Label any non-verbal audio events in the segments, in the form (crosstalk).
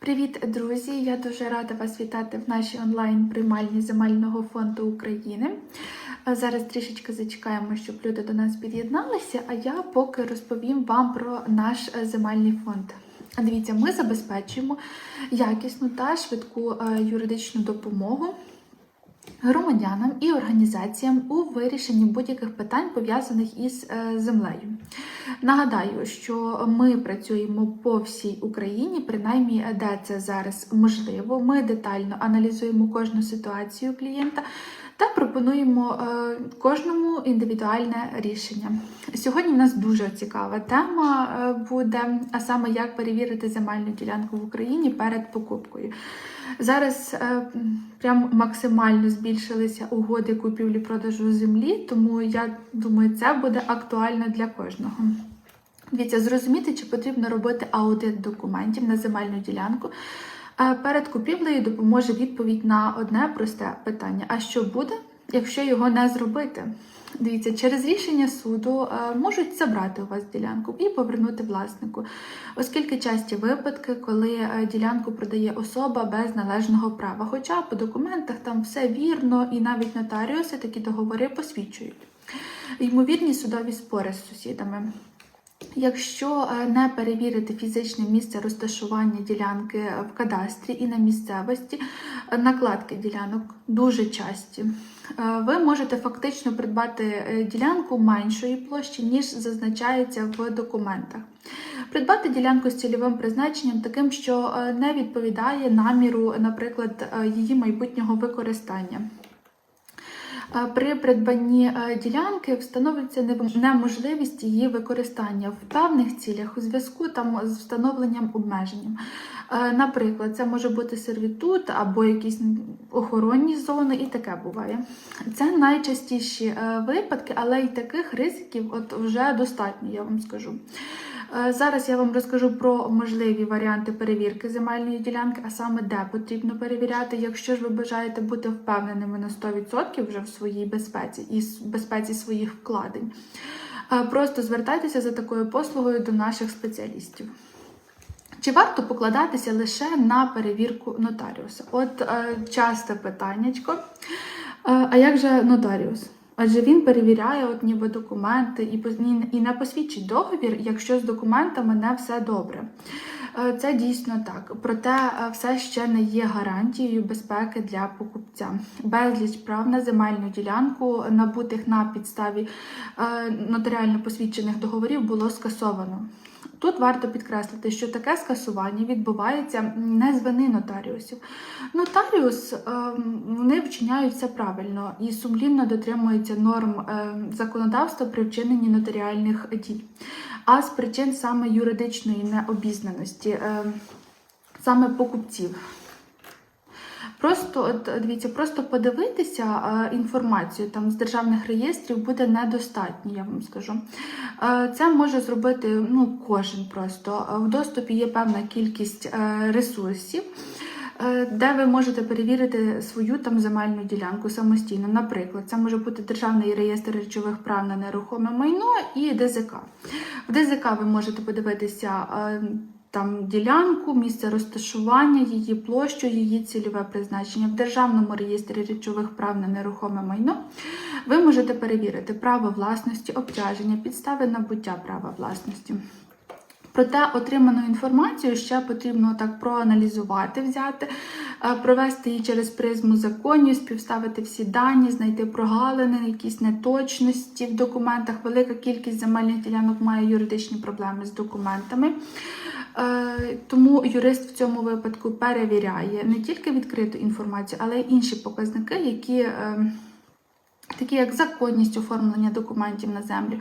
Привіт, друзі! Я дуже рада вас вітати в нашій онлайн-приймальні земельного фонду України. Зараз трішечки зачекаємо, щоб люди до нас під'єдналися, а я поки розповім вам про наш е, земельний фонд. Дивіться, ми забезпечуємо якісну та швидку е, юридичну допомогу громадянам і організаціям у вирішенні будь-яких питань пов'язаних із е, землею. Нагадаю, що ми працюємо по всій Україні, принаймні де це зараз можливо. Ми детально аналізуємо кожну ситуацію клієнта. Та пропонуємо е, кожному індивідуальне рішення. Сьогодні в нас дуже цікава тема е, буде, а саме як перевірити земельну ділянку в Україні перед покупкою. Зараз е, прям максимально збільшилися угоди купівлі-продажу землі, тому я думаю, це буде актуально для кожного. Дивіться, зрозуміти, чи потрібно робити аудит документів на земельну ділянку. Е, Перед купівлею допоможе відповідь на одне просте питання: а що буде, якщо його не зробити? Дивіться, через рішення суду е, можуть забрати у вас ділянку і повернути власнику, оскільки часті випадки, коли е, ділянку продає особа без належного права. Хоча по документах там все вірно, і навіть нотаріуси такі договори посвідчують. Ймовірні судові спори з сусідами. Якщо е, не перевірити фізичне місце розташування ділянки в кадастрі і на місцевості, е, накладки ділянок дуже часті. Е, Ви можете фактично придбати е, ділянку меншої площі, ніж зазначається в документах. Придбати ділянку з цільовим призначенням таким, що е, не відповідає наміру, наприклад, е, її майбутнього використання. При придбанні е, ділянки встановлюється неможливість її використання в певних цілях у зв'язку там з встановленням обмеженням. Е, Наприклад, це може бути сервітут або якісь охоронні зони, і таке буває. Це найчастіші е, випадки, але й таких ризиків от вже достатньо, я вам скажу. Зараз я вам розкажу про можливі варіанти перевірки земельної ділянки, а саме де потрібно перевіряти. Якщо ж ви бажаєте бути впевненими на 100% вже в своїй безпеці і безпеці своїх вкладень, е, просто звертайтеся за такою послугою до наших спеціалістів. Чи варто покладатися лише на перевірку нотаріуса? От е, часте питаннячко. Е, а як же нотаріус? Адже він перевіряє от ніби документи і- і не посвідчить договір, якщо з документами не все добре. Е, Це дійсно так. Проте е, все ще не є гарантією безпеки для покупця. Безліч прав на земельну ділянку, набутих на підставі е, нотаріально посвідчених договорів, було скасовано. Тут варто підкреслити, що таке скасування відбувається не з вини нотаріусів. Нотаріус вони вчиняють все правильно і сумлінно дотримуються норм законодавства при вчиненні нотаріальних дій, а з причин саме юридичної необізнаності, ем, саме покупців. Просто от дивіться, просто подивитися е, інформацію там з державних реєстрів буде недостатньо, я вам скажу. Е, це може зробити ну, кожен просто. Е, В доступі є певна кількість е, ресурсів. е, Де ви можете перевірити свою там земельну ділянку самостійно. Наприклад, це може бути Державний реєстр речових прав на нерухоме майно і ДЗК. В ДЗК ви можете подивитися е, там ділянку, місце розташування, її площу, її цільове призначення. В Державному реєстрі речових прав на нерухоме майно ви можете перевірити право власності, обтяження, підстави набуття права власності. Проте отриману інформацію ще потрібно так проаналізувати, взяти, провести її через призму законів, співставити всі дані, знайти прогалини, якісь неточності в документах. Велика кількість земельних ділянок має юридичні проблеми з документами. Е, Тому юрист в цьому випадку перевіряє не тільки відкриту інформацію, але й інші показники, які. Такі як законність оформлення документів на землю,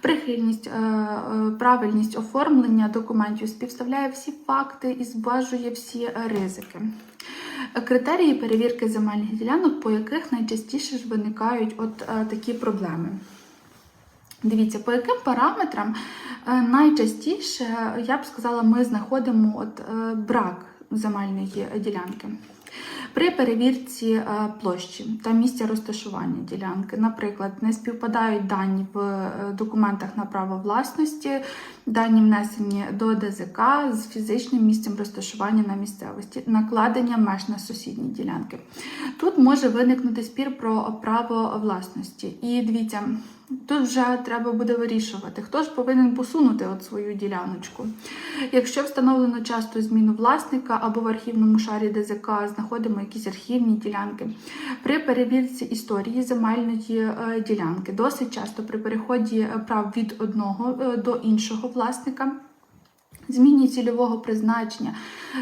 прихильність, е, е, правильність оформлення документів, співставляє всі факти і зважує всі ризики. Критерії перевірки земельних ділянок, по яких найчастіше ж виникають от е, такі проблеми. Дивіться, по яким параметрам найчастіше, я б сказала, ми знаходимо от, брак земельної ділянки. При перевірці е, площі та місця розташування ділянки, наприклад, не співпадають дані в е, документах на право власності, дані внесені до ДЗК з фізичним місцем розташування на місцевості, накладення меж на сусідні ділянки. Тут може виникнути спір про право власності. І дивіться, тут вже треба буде вирішувати, хто ж повинен посунути от свою діляночку. Якщо встановлено часто зміну власника або в архівному шарі ДЗК знаходимо якісь архівні ділянки. При перевірці історії земельної е, ділянки досить часто при переході е, прав від одного е, до іншого власника. Зміні цільового призначення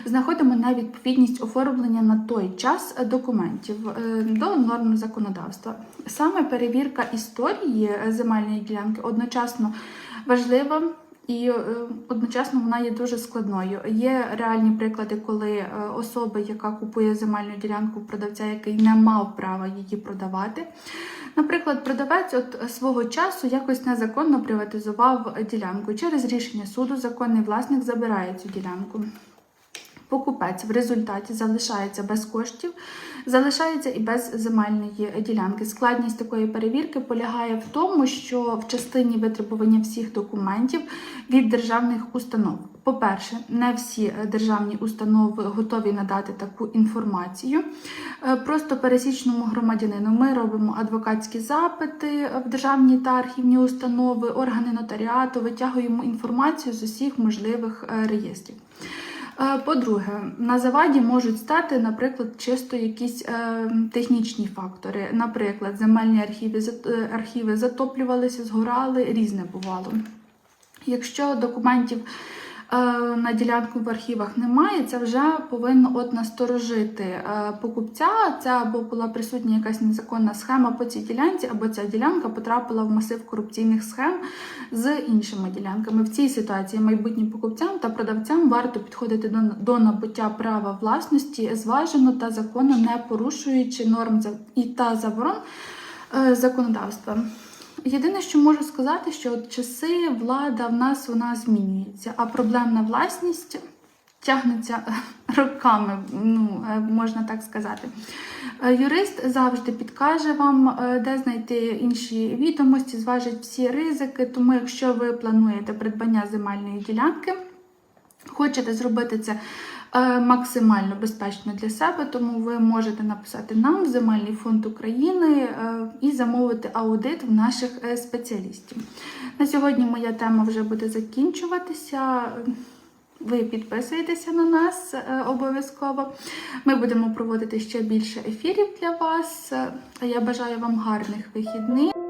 знаходимо невідповідність оформлення на той час документів е, до норм законодавства. Саме перевірка історії земельної ділянки одночасно важлива. І е, одночасно вона є дуже складною. Є реальні приклади, коли е, особа, яка купує земельну ділянку продавця, який не мав права її продавати. Наприклад, продавець от свого часу якось незаконно приватизував ділянку. Через рішення суду законний власник забирає цю ділянку. Покупець в результаті залишається без коштів, залишається і без земельної ділянки. Складність такої перевірки полягає в тому, що в частині витребування всіх документів від державних установ. По-перше, не всі державні установи готові надати таку інформацію. Е, Просто пересічному громадянину ми робимо адвокатські запити в державні та архівні установи, органи нотаріату, витягуємо інформацію з усіх можливих е, реєстрів. Е, По-друге, на заваді можуть стати, наприклад, чисто якісь е, технічні фактори. Наприклад, земельні архіви, е, архіви затоплювалися, згорали, різне бувало. Якщо документів на ділянку в архівах немає, це вже повинно от насторожити е, покупця. Це або була присутня якась незаконна схема по цій ділянці, або ця ділянка потрапила в масив корупційних схем з іншими ділянками. В цій ситуації майбутнім покупцям та продавцям варто підходити до, до набуття права власності зважено та законно не порушуючи норм і та заборон е, законодавства. Єдине, що можу сказати, що от часи влада в нас вона змінюється, а проблемна власність тягнеться (laughs) роками, ну е, можна так сказати. Е, Юрист завжди підкаже вам, е, де знайти інші відомості, зважить всі ризики. Тому, якщо ви плануєте придбання земельної ділянки, хочете зробити це максимально безпечно для себе, тому ви можете написати нам в Земельний фонд України е, і замовити аудит в наших е, спеціалістів. На сьогодні моя тема вже буде закінчуватися. Ви підписуєтеся на нас е, обов'язково. Ми будемо проводити ще більше ефірів для вас. Е, я бажаю вам гарних вихідних.